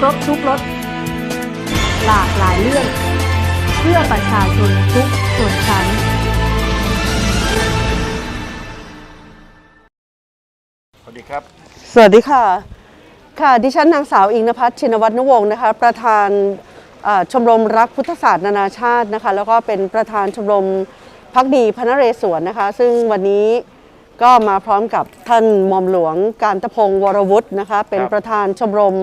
ครบทุกรสหลากหลายเรื่อง เพื่อประชาชนทุกส่วนชั้น สวัสดีครับ สวัสดีค่ะ ค่ะ ดิฉันนางสาวอิงนภัทรชินวัฒนวงศ์นะคะ ประธานเอ่อชมรมรักพุทธศาสตร์นานาชาตินะคะ แล้วก็เป็นประธานชมรมพักดีพระนเรศวรนะคะ ซึ่งวันนี้ก็มาพร้อมกับท่านหม่อมหลวงการตะพงศ์วรวุฒินะคะ เป็นครับประธานชมรม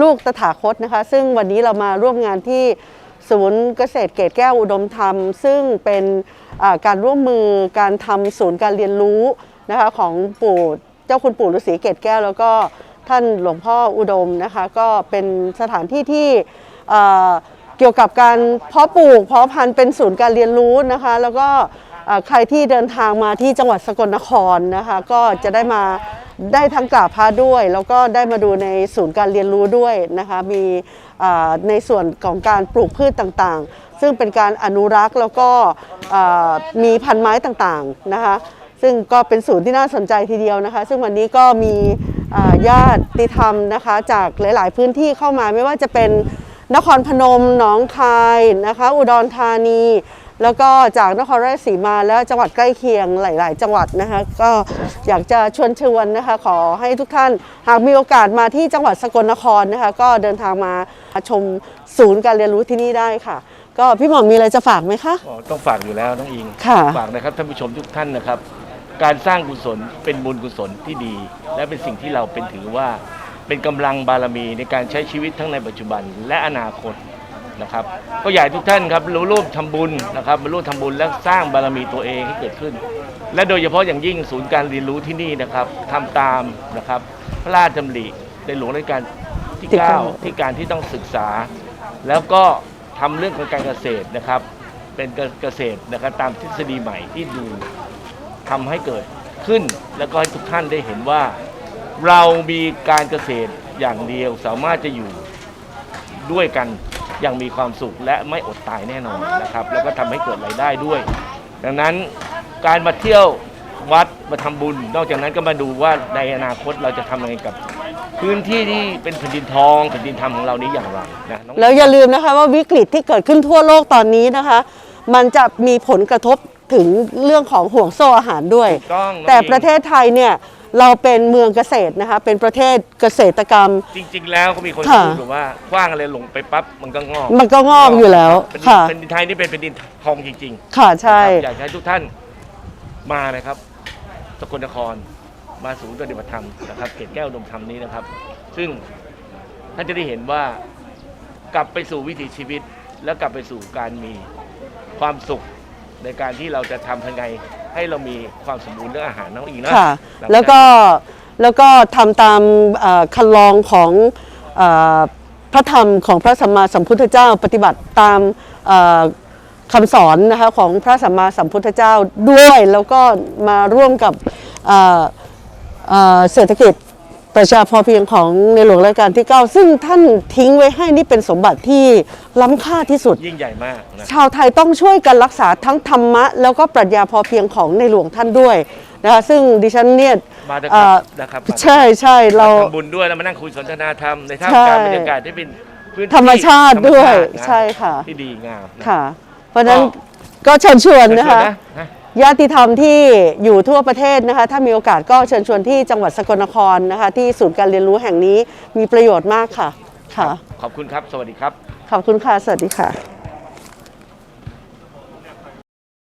ลูกตถาคตนะคะ ซึ่งวันนี้เรามาร่วมงานที่ศูนย์เกษตรเกตแก้วอุดมธรรม ซึ่งเป็นการร่วมมือการทำศูนย์การเรียนรู้นะคะของปู่เจ้าคุณปู่ฤาษีเกตแก้ว แล้วก็ท่านหลวงพ่ออุดมนะคะ ก็เป็นสถานที่ที่เกี่ยวกับการเพาะปลูกเพาะพันธุ์เป็นศูนย์การเรียนรู้นะคะ แล้วก็ใครที่เดินทางมาที่จังหวัดสกลนครนะคะ ก็จะได้มา ได้ทั้งกราบพระด้วย แล้วก็ได้มาดูในศูนย์การเรียนรู้ด้วยนะคะมีในส่วนของการปลูกพืชต่างๆ ซึ่งเป็นการอนุรักษ์แล้วก็มีพันไม้ต่างๆนะคะซึ่งก็เป็นศูนย์ที่น่าสนใจทีเดียวนะคะ ซึ่งวันนี้ก็มีญาติธรรมนะคะจากหลายๆพื้นที่เข้ามาไม่ว่าจะเป็นนครพนมหนองคายนะคะอุดรธานี แล้วก็จากนครราชสีมาและจังหวัดใกล้เคียงหลาย ๆ จังหวัดนะคะก็อยากจะชวนชวนนะคะขอให้ทุกท่านหากมีโอกาสมาที่จังหวัดสกลนครนะคะก็เดินทางมาชมศูนย์การเรียนรู้ที่นี่ได้ค่ะ ก็พี่หมอมมีอะไรจะฝากไหมคะอ๋อต้องฝากอยู่แล้วน้องอิงค่ะ ฝากนะครับท่านผู้ชมทุกท่านนะครับ การสร้างกุศลเป็นบุญกุศลที่ดี และเป็นสิ่งที่เราเป็นถือว่าเป็นกำลังบารมีในการใช้ชีวิตทั้งในปัจจุบันและอนาคต นะครับก็อยากให้ทุกท่านครับรู้ร่วมทำบุญนะครับมาร่วมทำบุญและสร้างบารมีตัวเองให้เกิดขึ้น และโดยเฉพาะอย่างยิ่งศูนย์การเรียนรู้ที่นี่นะครับทำตามนะครับ พระราชดำริในหลวงรัชกาลที่ที่เก้า9ที่การที่ต้องศึกษา แล้วก็ทำเรื่องของการเกษตรนะครับ เป็นเกษตรนะครับตามทฤษฎีใหม่ที่ดูทำให้เกิดขึ้น แล้วก็ให้ทุกท่านได้เห็นว่า เรามีการเกษตรอย่างเดียวสามารถจะอยู่ด้วยกันอ ย่างมีความสุขและไม่อดตายแน่นอนนะครับ แล้วก็ทำให้เกิดรายได้ด้วย ดังนั้นการมาเที่ยววัดมาทำบุญ นอกจากนั้นก็มาดูว่าในอนาคตเราจะทำยังไงกับ พื้นที่ที่เป็นแผ่นดินทองแผ่นดินธรรมของเรานี้อย่างไรนะน้องแล้วอย่าลืมนะคะว่าวิกฤตที่เกิดขึ้นทั่วโลกตอนนี้นะคะ มันจะมีผลกระทบถึงเรื่องของห่วงโซ่อาหารด้วยถูกต้องน้องแต่อิงประเทศไทยเนี่ย เราเป็นเมืองเกษตรนะคะ เป็นประเทศเกษตรกรรม จริง ๆ แล้วก็มีคนค่ะ พูดแบบว่าคว้างอะไรลงไปปั๊บมันก็งอกมันก็งอกอยู่แล้วเป็นค่ะ เป็นดินไทยนี่เป็นเป็นดินทองจริงค่ะๆใช่ นะครับอยากให้ทุกท่านมานะครับ สกลนครมาศูนย์ปฏิบัติธรรมนะครับเกตแก้วอุดมธรรมนี้นะครับ ซึ่งท่านจะได้เห็นว่ากลับไปสู่วิถีชีวิต แล้วกลับไปสู่การมีความสุขในการที่เราจะทำยังไง ให้เรามีความสมบูรณ์เรื่องอาหารน้องอีกนะค่ะหงจากแล้วก็แล้วก็ทำตามเอ่อคันลองของเอ่อพระธรรมของพระสัมมาสัมพุทธเจ้า ปฏิบัติตามเอ่อคำสอนนะคะของพระสัมมาสัมพุทธเจ้าด้วย แล้วก็มาร่วมกับเอ่อเอ่อเศรษฐกิจ ประชาพอเพียงของในหลวงรัชกาลที่9ซึ่งท่านทิ้งไว้ให้นี่เป็นสมบัติที่ล้ำค่าที่สุด ยิ่งใหญ่มากนะชาวไทยต้องช่วยกันรักษาทั้งธรรมะ แล้วก็ปรัชญาพอเพียงของในหลวงท่านด้วยนะคะซึ่งดิฉันเนี่ยมาเถอะเอ่ครัอบนะครับใช่ใช่เรา ทำบุญด้วยแล้วมานั่งคุยสนทนาธรรมในท่ามใช่กลางบรรยากาศที่เป็นพื้นที่ธรรมชาติด้วยธรรมชาตินะใช่ค่ะที่ดีงามนะค่ะ เพราะฉะนั้นก็ก็เชิญชวนเชิญชนะวนคะ นะนะ ญาติธรรมที่อยู่ทั่วประเทศนะคะถ้ามีโอกาสก็เชิญชวนที่จังหวัดสกลนครนะคะ ที่ศูนย์การเรียนรู้แห่งนี้มีประโยชน์มากค่ะค่ะ ขอบคุณครับ สวัสดีครับ ขอบคุณค่ะ สวัสดีค่ะ